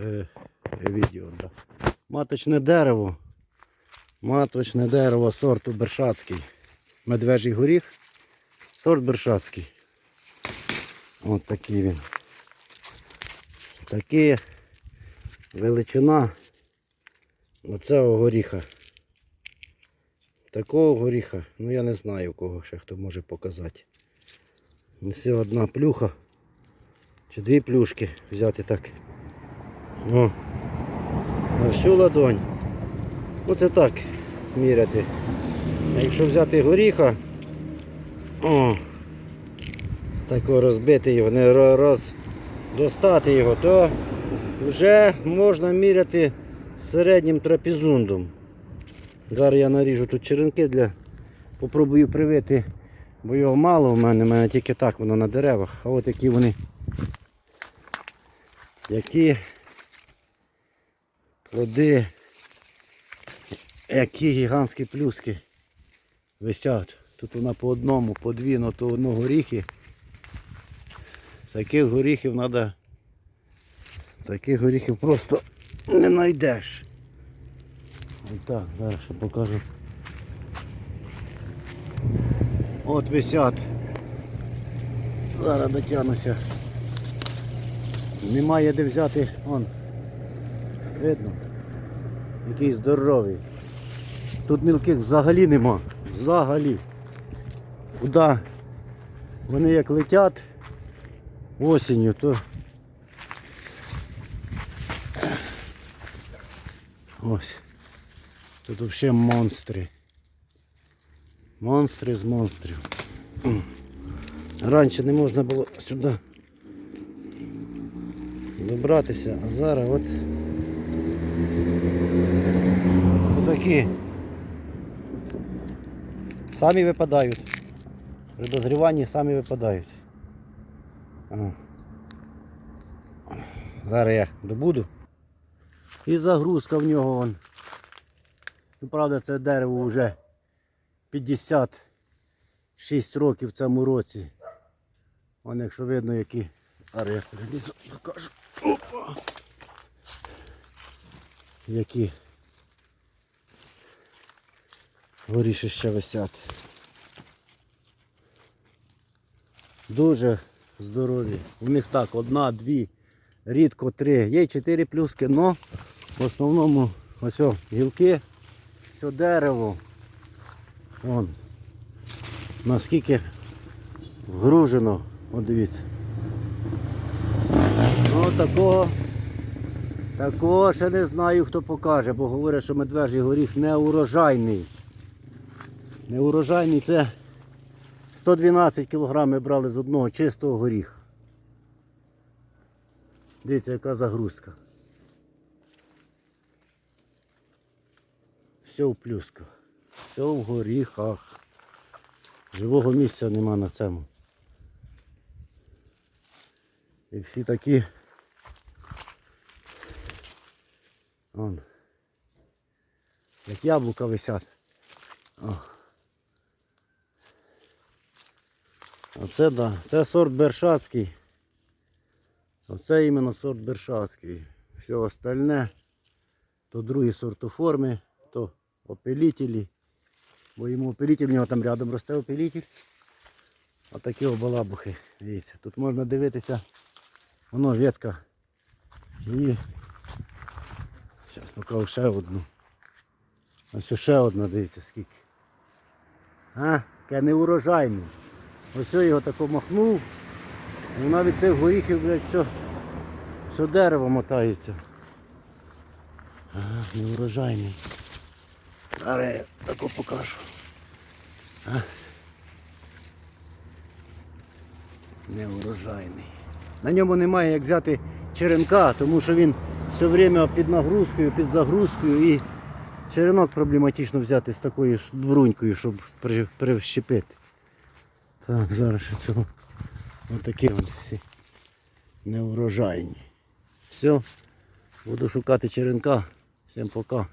е, відео. Маточне дерево. Маточне дерево сорту Бершацький. Медвежий горіх. Сорт Бершацький. От такий він. Такий величина оцього горіха. Такого горіха, ну я не знаю, у кого ще хто може показати. Ось одна плюха. Чи дві плюшки взяти так. О. На всю ладонь. Ну це так міряти. А якщо взяти горіха, о, тако розбити його, не ро- роз, достати його, то вже можна міряти середнім трапезундом. Зараз я наріжу тут черенки для. Попробую привити, бо його мало в мене, в мене тільки так воно на деревах. А от які вони. Які плоди, які гігантські плюски висять. Тут вона по одному, по дві, ну то одно горіхи. Таких горіхів треба. Таких горіхів просто не знайдеш. Так, зараз ще покажу. От висять. Зараз дотягнуся. Немає де взяти. Вон. Видно. Який здоровий. Тут мілких взагалі нема. Взагалі. Куди вони як летять осінню, то ось. Тут взагалі монстри. Монстри з монстрів. Раніше не можна було сюди добратися, а зараз от такі самі випадають. При дозріванні самі випадають. Зараз я добуду. І загрузка в нього вон. Ну, правда, це дерево вже 56 років в цьому році. Вон, якщо видно, які. Перелізу, покажу. Опа. Які горіші ще висять. Дуже здорові. У них так, одна, дві, рідко три. Є чотири плюски, але в основному ось о, гілки, все дерево. Вон. Наскільки вгружено, от дивіться. Ну такого, такого ще не знаю хто покаже, бо говорять, що медвежий горіх не урожайний. Не урожайний це 112 кг ми брали з одного чистого горіха. Дивіться, яка загрузка. Все в плюсках. Все в горіхах. Живого місця нема на цьому. І всі такі. Вон. Як яблука висять. О. Оце да. Це сорт Бершацький. Оце іменно сорт Бершацький. Все остальне то другі сортоформи, то опилітелі. Бо йому опилітель, в нього там рядом росте опилітель. Отакі обалабухи. Дивіться, тут можна дивитися, воно ветка. І зараз покажу ще одну. Ось ще одна, дивіться скільки. А, яке неурожайне. Ось його тако махнув. І навіть цих горіхів, блядь, все, все дерево мотається. Неурожайний. Зараз я тако покажу. Неурожайний. На ньому немає як взяти черенка, тому що він все время під нагрузкою, під загрузкою і черенок проблематично взяти з такою брунькою, щоб прищепити. Так, зараз ще цього. Отакі такі от всі неурожайні. Все, буду шукати черенка. Всім пока.